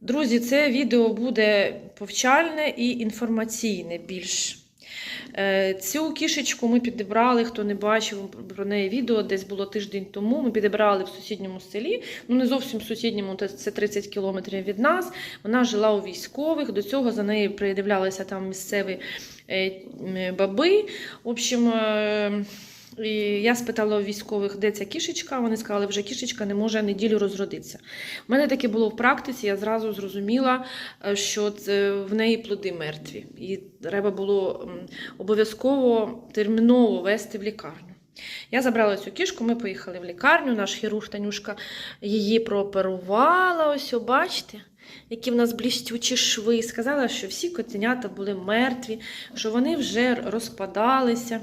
Друзі, це відео буде повчальне і інформаційне більш. Е, Цю кішечку ми підібрали, хто не бачив про неї відео, десь було тиждень тому. Ми підібрали в сусідньому селі. Ну не зовсім в сусідньому, це 30 кілометрів від нас. Вона жила у військових. До цього за нею придивлялися там місцеві е, баби. В общем, е, і я спитала у військових, де ця кішечка. Вони сказали, вже кішечка не може неділю розродитися. У мене таке було в практиці, я зразу зрозуміла, е, що це в неї плоди мертві. І треба було обов'язково терміново вести в лікарню. Я забрала цю кішку, ми поїхали в лікарню. Наш хірург Танюшка її прооперувала. Ось, бачите, які в нас блістючі шви. Сказала, що всі котенята були мертві, що вони вже розпадалися.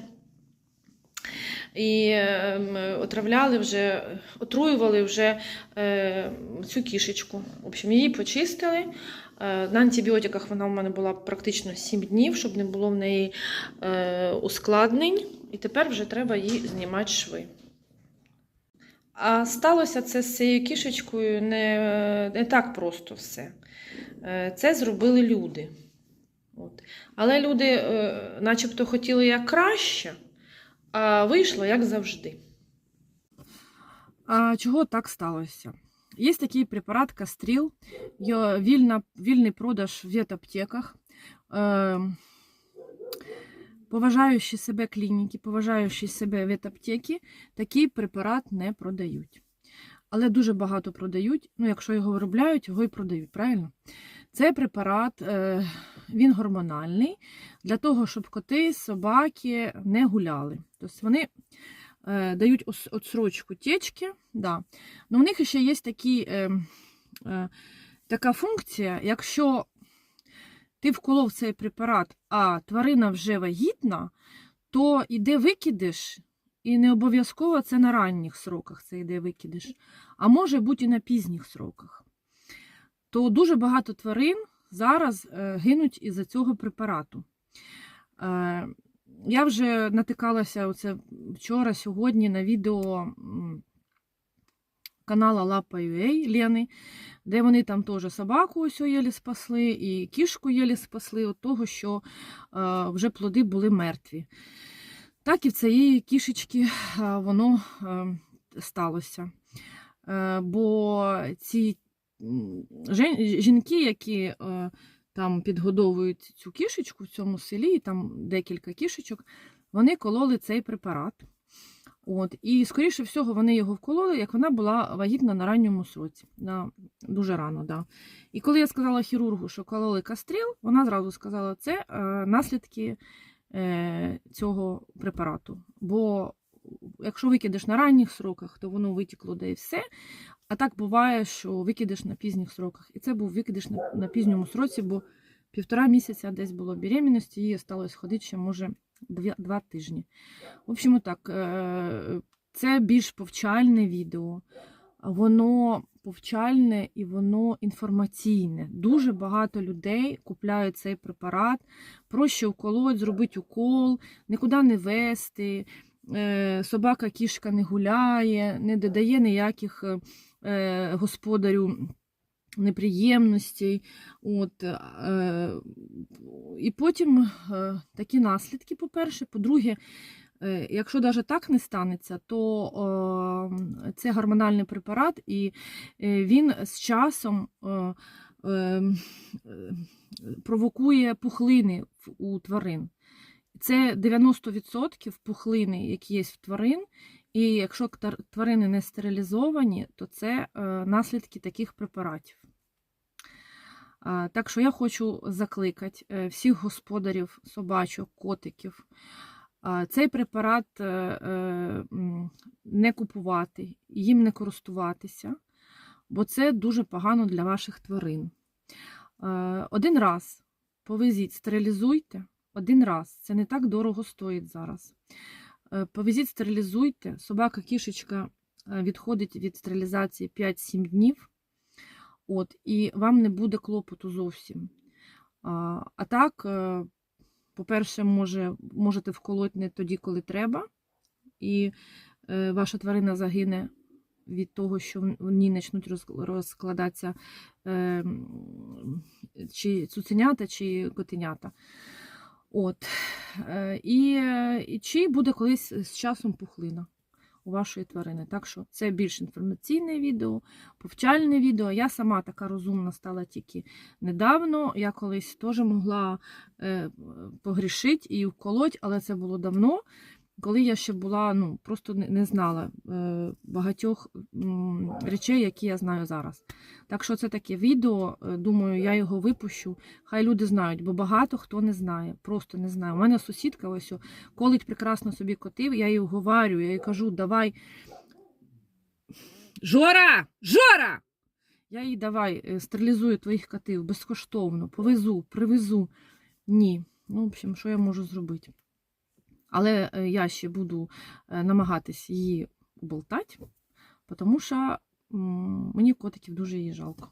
І ем, отравляли вже, отруювали вже е, цю кішечку. В общем, її почистили. Е, на антибіотиках вона в мене була практично 7 днів, щоб не було в неї е, ускладнень. І тепер вже треба їй знімати шви. А сталося це з цією кішечкою не, не так просто все. Це зробили люди. От. Але люди, начебто, хотіли як краще, а вийшло як завжди. А чого так сталося? Є такий препарат Кастріл, вільна, вільний продаж в ветаптеках. Е, поважаючи себе клініки, поважаючи себе ветаптеки, такий препарат не продають. Але дуже багато продають. Ну, якщо його виробляють, його і продають, правильно? Цей препарат е, він гормональний для того, щоб коти, собаки не гуляли. Тобто вони е, дають отсрочку течки. Да. Но у них ще є такі, е, така функція, якщо ти вколов цей препарат, а тварина вже вагітна, то йде викидиш, і не обов'язково це на ранніх сроках це йде викидиш, а може бути і на пізніх сроках. То дуже багато тварин зараз е, гинуть із-за цього препарату. Е, я вже натикалася оце вчора, сьогодні на відео канала Лапа.ua Лени, де вони там теж собаку ось єлі спасли, і кішку єлі спасли від того, що е, вже плоди були мертві. Так і в цієї кішечки е, воно е, сталося. Е, бо ці жінки, які там підгодовують цю кішечку в цьому селі, там декілька кішечок, вони кололи цей препарат. От, і, скоріше всього, вони його вкололи, як вона була вагітна на ранньому сроці. Да, дуже рано, да. І коли я сказала хірургу, що кололи кастріл, вона зразу сказала, це е, наслідки цього препарату. Бо якщо викидеш на ранніх сроках, то воно витікло де і все. А так буває, що викидеш на пізніх сроках. І це був викидиш на, на пізньому сроці, бо півтора місяця десь було беременності, їй осталось ходити ще, може, дві, два тижні. В общем, так, е, це більш повчальне відео. Воно повчальне і воно інформаційне. Дуже багато людей купляють цей препарат, проще вколоть, зробити укол, нікуди не вести. е, Собака, кішка не гуляє, не додає ніяких е, господарю неприємностей. От, е, і потім е, такі наслідки, по-перше. По-друге, е, якщо навіть так не станеться, то е, це гормональний препарат, і е, він з часом е, е, е, провокує пухлини у тварин. Це 90% пухлини, які є в тварин, і якщо тварини не стерилізовані, то це е, наслідки таких препаратів. Так що я хочу закликати е, всіх господарів, собачок, котиків. Цей препарат е, е, не купувати, їм не користуватися, бо це дуже погано для ваших тварин. Е, Один раз повезіть, стерилізуйте, один раз. Це не так дорого стоїть зараз. Повезіть, стерилізуйте. Собака, кішечка відходить від стерилізації 5-7 днів. От, і вам не буде клопоту зовсім. А, так, по-перше, може, можете вколоти не тоді, коли треба, і е, ваша тварина загине від того, що в ній почнуть розкладатися е, чи цуценята, чи котенята. От. Е, І, і чи буде колись з часом пухлина у вашої тварини. Так що це більш інформаційне відео, повчальне відео. Я сама така розумна стала тільки недавно. Я колись теж могла е, погрішити і вколоть, але це було давно. Коли я ще була, ну просто не, знала е, багатьох речей, які я знаю зараз. Так що це таке відео. е, Думаю, я його випущу. Хай люди знають, бо багато хто не знає, просто не знає. У мене сусідка ось колить прекрасно собі котів, я їй вговарюю, я їй кажу, давай. Жора! Жора! Я їй давай е, стерилізую твоїх котів безкоштовно, повезу, привезу. Ні. Ну, в общем, що я можу зробити? Але е, я ще буду е, намагатись її болтати, тому що мені котиків дуже її жалко.